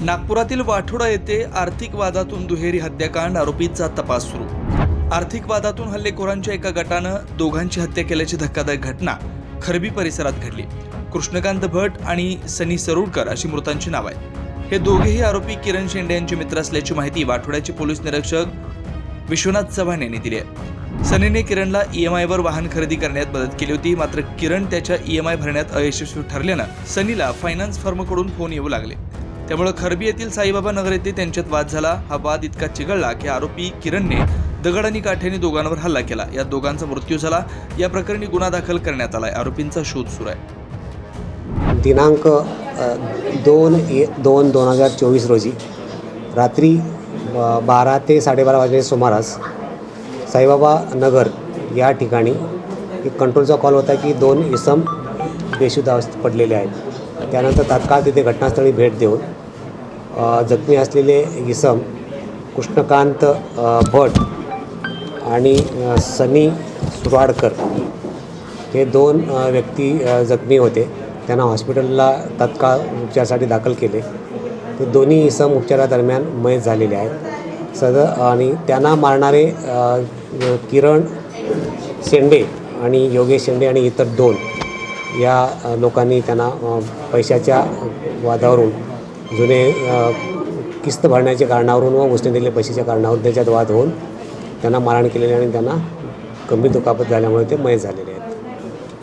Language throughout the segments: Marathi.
नागपुरातील वाठोडा येथे आर्थिक वादातून दुहेरी हत्याकांड आरोपीचा तपास सुरू. आर्थिक वादातून हल्लेखोरांच्या एका गटानं दोघांची हत्या केल्याची धक्कादायक घटना खरबी परिसरात घडली. कृष्णकांत भट आणि सनी सरुडकर अशी मृतांची नाव आहेत. हे दोघेही आरोपी किरण शेंडे यांचे मित्र असल्याची माहिती वाठोड्याचे पोलीस निरीक्षक विश्वनाथ चव्हाण यांनी दिली आहे. सनीने किरणला ई एम आयवर वाहन खरेदी करण्यात मदत केली होती मात्र किरण त्याच्या ई एम आय भरण्यात अयशस्वी ठरल्यानं सनीला फायनान्स फर्मकडून फोन येऊ लागले. त्यामुळे खरबी येथील साईबाबा नगर येथे त्यांच्यात वाद झाला. हा वाद इतका चिघळला की आरोपी किरणने दगड आणि काठ्याने दोघांवर हल्ला केला. या दोघांचा मृत्यू झाला. या प्रकरणी गुन्हा दाखल करण्यात आलाय. आरोपींचा शोध सुरू आहे. दिनांक दोन ए दोन दोन हजार चोवीस रोजी रात्री बारा ते साडेबारा वाजे सुमारास साईबाबा नगर या ठिकाणी एक कंट्रोलचा कॉल होता की दोन इसम बेशुद्ध अवस्थेत पडलेले आहेत. त्यानंतर तात्काळ तिथे घटनास्थळी भेट देऊन जखमी असलेले इसम कृष्णकांत भट आणि सनी सुराडकर हे दोन व्यक्ती जखमी होते. त्यांना हॉस्पिटलला तत्काळ उपचारासाठी दाखल केले. ते दोन्ही इसम उपचारादरम्यान मयत झालेले आहेत. सद आणि त्यांना मारणारे किरण शेंडे आणि योगेश शेंडे आणि इतर दोन या लोकांनी त्यांना पैशाच्या वादावरून जुने किस्त भरण्याच्या कारणावरून व उसने दिलेल्या पैशाच्या कारणावरून त्याच्यात वाद होऊन त्यांना मारहाण केलेली आणि त्यांना गंभीर दुखापत झाल्यामुळे ते मयत झालेले आहेत.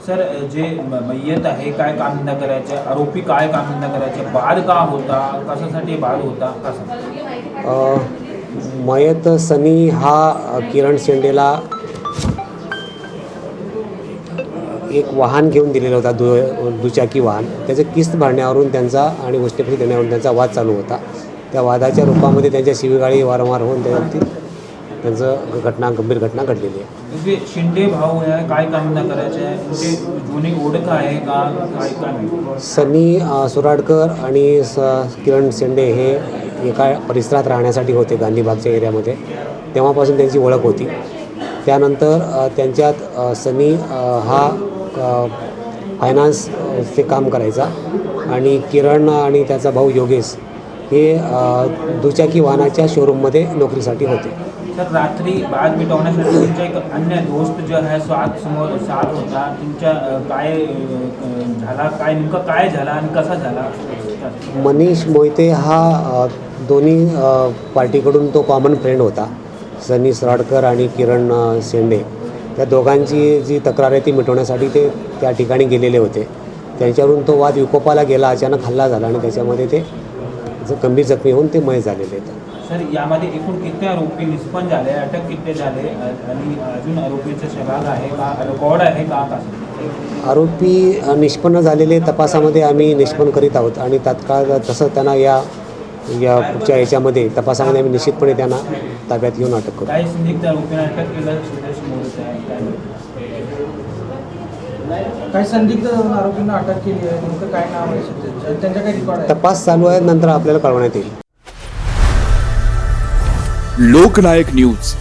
सर जे मय्यत आहे काय कामधंदा करायचे? आरोपी काय कामधंदा करायचे? बाद का होता? कशासाठी बाद होता? कसं मयत सनी हा किरण शेंडेला एक वाहन घेऊन दिलेलं होता दु दुचाकी वाहन. त्याचं किस्त भरण्यावरून त्यांचा आणि गोष्टीपैकी देण्यावरून त्यांचा वाद चालू होता. त्या वादाच्या रूपामध्ये त्यांच्या शिवीगाळी वारंवार होऊन त्या बाबतीत त्यांचं घटना गंभीर घटना घडलेली आहे. जे शिंदे भाऊ काय कामधंदा करायचे माहिती? सनी सुराडकर आणि स किरण शेंडे हे एका परिसरात राहण्यासाठी होते गांधीबागच्या एरियामध्ये. तेव्हापासून त्यांची ओळख होती. त्यानंतर त्यांच्यात सनी हा अ, फायनान्स अ, चे काम करायचा. आणि किरण आणि त्याचा भाऊ योगेश हे दुचाकी वाहनाच्या शोरूममध्ये नोकरीसाठी होते. सर रात्री बाद मिटवण्यासाठी तुमचा एक अन्य दोस्त जो आहे समोर साथ होता. तुमच्या काय झाला काय नेमकं काय झाला आणि कसा झाला? मनीष मोहिते हा दोन्ही पार्टीकडून तो कॉमन फ्रेंड होता. सनी सराडकर आणि किरण शेंडे. त्या दोघांची जी तक्रार आहे ती मिटवण्यासाठी ते त्या ठिकाणी गेलेले होते. त्यांच्यावरून तो वाद विकोपाला गेला अचानक हल्ला झाला आणि त्याच्यामध्ये ते ज- गंभीर जखमी होऊन ते मय झालेले आहेत. सर यामध्ये एकूण किती आरोपी निष्पन्न झाले अटक किती झाले आणि अजून आरोपीचा आहे का रेकॉर्ड आहे का आरोपी निष्पन्न झालेले तपासामध्ये आम्ही निष्पन्न करीत आहोत आणि तात्काळ तसं त्यांना या या पुढच्या याच्यामध्ये तपासामध्ये आम्ही निश्चितपणे त्यांना ताब्यात घेऊन अटक करू. काही संदिग्ध आरोपींना अटक केलं आहे काय काही संदिग्ध आरोपींना अटक केली आहे? नेमकं काय नाव आहे त्यांच्या काही रेकॉर्ड आहे तपास चालू आहे नंतर आपल्याला कळवण्यात येईल. लोकनायक न्यूज.